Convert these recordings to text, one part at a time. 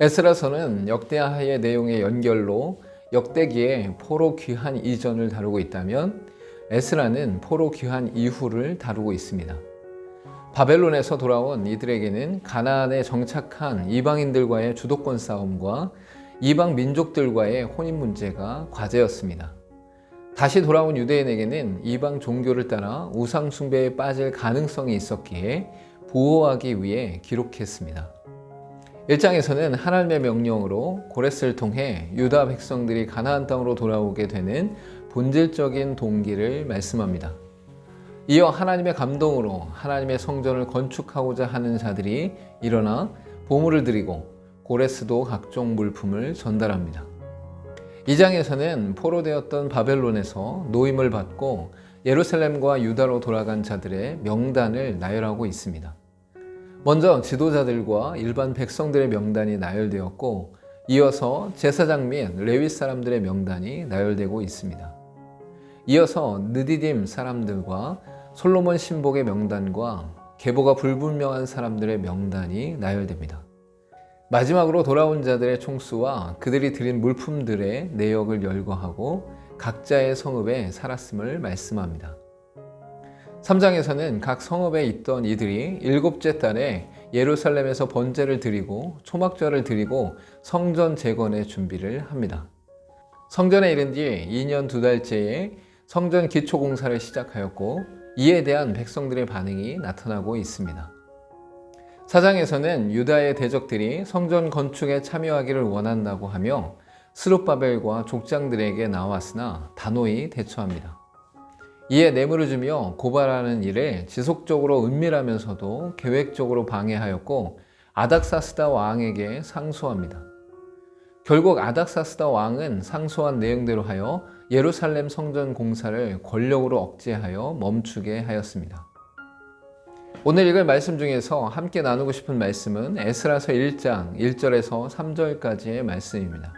에스라서는 역대하의 내용의 연결로 역대기의 포로 귀환 이전을 다루고 있다면 에스라는 포로 귀환 이후를 다루고 있습니다. 바벨론에서 돌아온 이들에게는 가나안에 정착한 이방인들과의 주도권 싸움과 이방 민족들과의 혼인 문제가 과제였습니다. 다시 돌아온 유대인에게는 이방 종교를 따라 우상 숭배에 빠질 가능성이 있었기에 보호하기 위해 기록했습니다. 1장에서는 하나님의 명령으로 고레스를 통해 유다 백성들이 가나안 땅으로 돌아오게 되는 본질적인 동기를 말씀합니다. 이어 하나님의 감동으로 하나님의 성전을 건축하고자 하는 자들이 일어나 보물을 드리고 고레스도 각종 물품을 전달합니다. 2장에서는 포로되었던 바벨론에서 노임을 받고 예루살렘과 유다로 돌아간 자들의 명단을 나열하고 있습니다. 먼저 지도자들과 일반 백성들의 명단이 나열되었고 이어서 제사장 및 레위 사람들의 명단이 나열되고 있습니다. 이어서 느디딤 사람들과 솔로몬 신복의 명단과 계보가 불분명한 사람들의 명단이 나열됩니다. 마지막으로 돌아온 자들의 총수와 그들이 드린 물품들의 내역을 열거하고 각자의 성읍에 살았음을 말씀합니다. 3장에서는 각 성읍에 있던 이들이 일곱째 달에 예루살렘에서 번제를 드리고 초막절을 드리고 성전 재건의 준비를 합니다. 성전에 이른 뒤 2년 두 달째에 성전 기초 공사를 시작하였고 이에 대한 백성들의 반응이 나타나고 있습니다. 사장에서는 유다의 대적들이 성전 건축에 참여하기를 원한다고 하며 스룹바벨과 족장들에게 나왔으나 단호히 대처합니다. 이에 뇌물을 주며 고발하는 일을 지속적으로 은밀하면서도 계획적으로 방해하였고 아닥사스다 왕에게 상소합니다. 결국 아닥사스다 왕은 상소한 내용대로 하여 예루살렘 성전 공사를 권력으로 억제하여 멈추게 하였습니다. 오늘 읽을 말씀 중에서 함께 나누고 싶은 말씀은 에스라서 1장 1절에서 3절까지의 말씀입니다.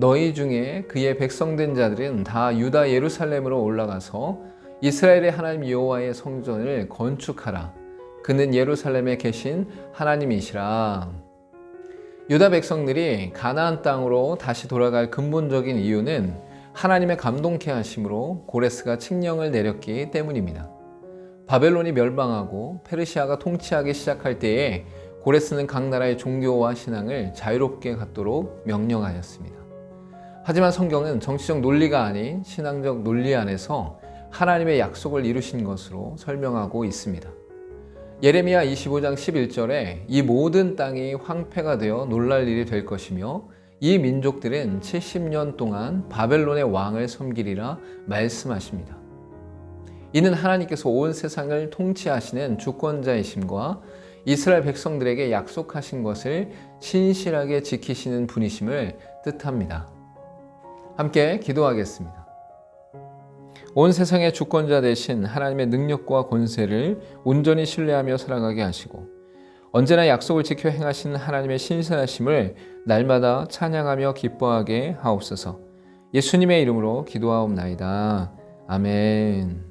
너희 중에 그의 백성된 자들은 다 유다 예루살렘으로 올라가서 이스라엘의 하나님 여호와의 성전을 건축하라 그는 예루살렘에 계신 하나님이시라 유다 백성들이 가나안 땅으로 다시 돌아갈 근본적인 이유는 하나님의 감동케 하심으로 고레스가 칙령을 내렸기 때문입니다. 바벨론이 멸망하고 페르시아가 통치하기 시작할 때에 고레스는 각 나라의 종교와 신앙을 자유롭게 갖도록 명령하였습니다. 하지만 성경은 정치적 논리가 아닌 신앙적 논리 안에서 하나님의 약속을 이루신 것으로 설명하고 있습니다. 예레미야 25장 11절에 이 모든 땅이 황폐가 되어 놀랄 일이 될 것이며 이 민족들은 70년 동안 바벨론의 왕을 섬기리라 말씀하십니다. 이는 하나님께서 온 세상을 통치하시는 주권자이심과 이스라엘 백성들에게 약속하신 것을 신실하게 지키시는 분이심을 뜻합니다. 함께 기도하겠습니다. 온 세상의 주권자 되신 하나님의 능력과 권세를 온전히 신뢰하며 살아가게 하시고 언제나 약속을 지켜 행하신 하나님의 신실하심을 날마다 찬양하며 기뻐하게 하옵소서. 예수님의 이름으로 기도하옵나이다. 아멘.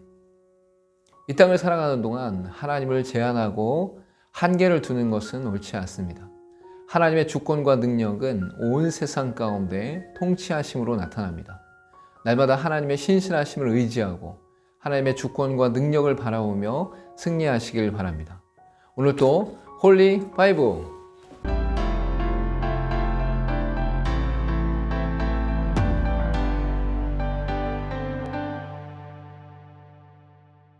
이 땅을 살아가는 동안 하나님을 제한하고 한계를 두는 것은 옳지 않습니다. 하나님의 주권과 능력은 온 세상 가운데 통치하심으로 나타납니다. 날마다 하나님의 신실하심을 의지하고 하나님의 주권과 능력을 바라보며 승리하시길 바랍니다. 오늘도 홀리 5